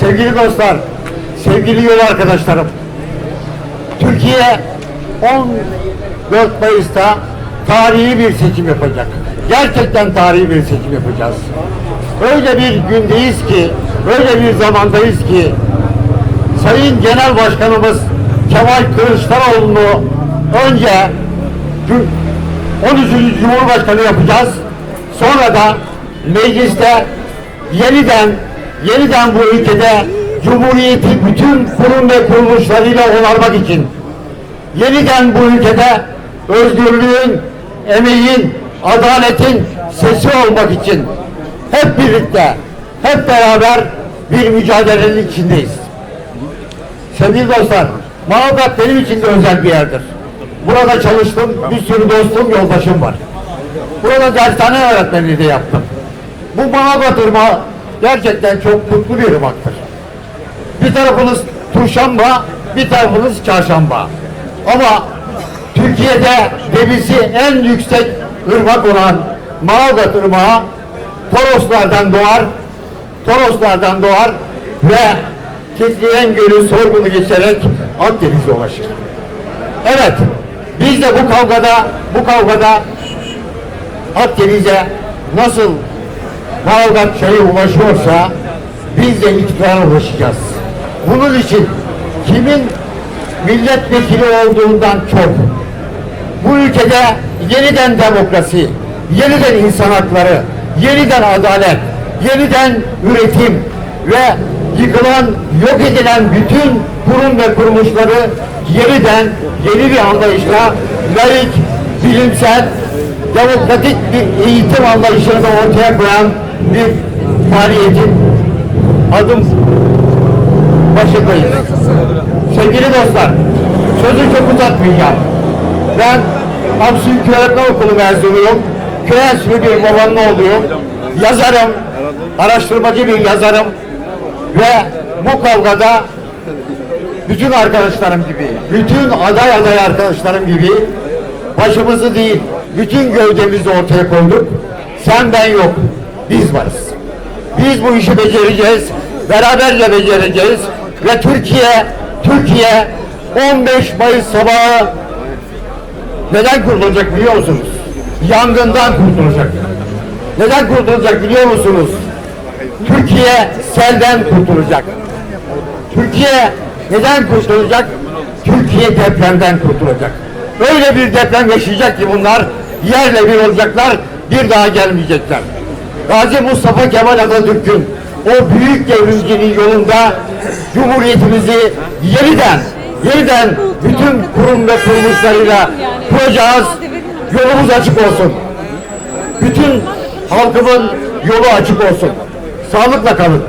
Sevgili dostlar, sevgili yol arkadaşlarım. Türkiye 14 Mayıs'ta tarihi bir seçim yapacak. Gerçekten tarihi bir seçim yapacağız. Öyle bir gündeyiz ki, öyle bir zamandayız ki Sayın Genel Başkanımız Kemal Kılıçdaroğlu'nu önce Cü- 13. Cumhurbaşkanı yapacağız. Sonra da mecliste yeniden yeniden bu ülkede Cumhuriyeti bütün kurum ve kuruluşlarıyla onarmak için yeniden bu ülkede özgürlüğün, emeğin, adaletin sesi olmak için hep birlikte, hep beraber bir mücadelenin içindeyiz. Sevgili dostlar, Manavgat benim için de özel bir yerdir. Burada çalıştım, bir sürü dostum, yoldaşım var. Burada dershane öğretmenliği de yaptım. Bu Manavgat Irmağı gerçekten çok mutlu bir ırmaktır. Bir tarafınız Turşamba, bir tarafınız Çarşamba. Ama Türkiye'de debisi en yüksek ırmak olan Manavgat Irmağı Toroslardan doğar, Toroslardan doğar ve Kitleyen Gölü sorgunu geçerek Akdeniz'e ulaşır. Evet, biz de bu kavgada, bu kavgada Akdeniz'e nasıl Manavgat çayı ulaşıyorsa biz de iktidara ulaşacağız. Bunun için kimin milletvekili olduğundan çok bu ülkede yeniden demokrasi, yeniden insan hakları, yeniden adalet, yeniden üretim ve yıkılan, yok edilen bütün kurum ve kuruluşları yeniden yeni bir anlayışla layık, bilimsel, demokratik bir eğitim anlayışını da ortaya koyan bir faaliyetin adım başındayız. Sevgili dostlar, sözü çok uzatmayacağım. Ben Hamsi Öğretmen Okulu mezunuyum. Köy enstitülü bir babanın oğluyum. Yazarım, araştırmacı bir yazarım. Ve bu kavgada bütün arkadaşlarım gibi, bütün aday aday arkadaşlarım gibi başımızı değil, bütün gövdemizi ortaya koyduk. Sen ben yok, biz varız. Biz bu işi becereceğiz, beraberce becereceğiz ve Türkiye, Türkiye 15 Mayıs sabahı neden kurtulacak biliyor musunuz? Yangından kurtulacak. Neden kurtulacak biliyor musunuz? Türkiye selden kurtulacak. Türkiye neden kurtulacak? Türkiye depremden kurtulacak. Öyle bir deprem yaşayacak ki bunlar yerle bir olacaklar, bir daha gelmeyecekler. Gazi Mustafa Kemal Atatürk'ün o büyük devrimcinin yolunda Cumhuriyetimizi yeniden, yeniden bütün kurum ve kuruluşlarıyla kuracağız. Yolumuz açık olsun. Bütün halkımın yolu açık olsun. Sağlıkla kalın.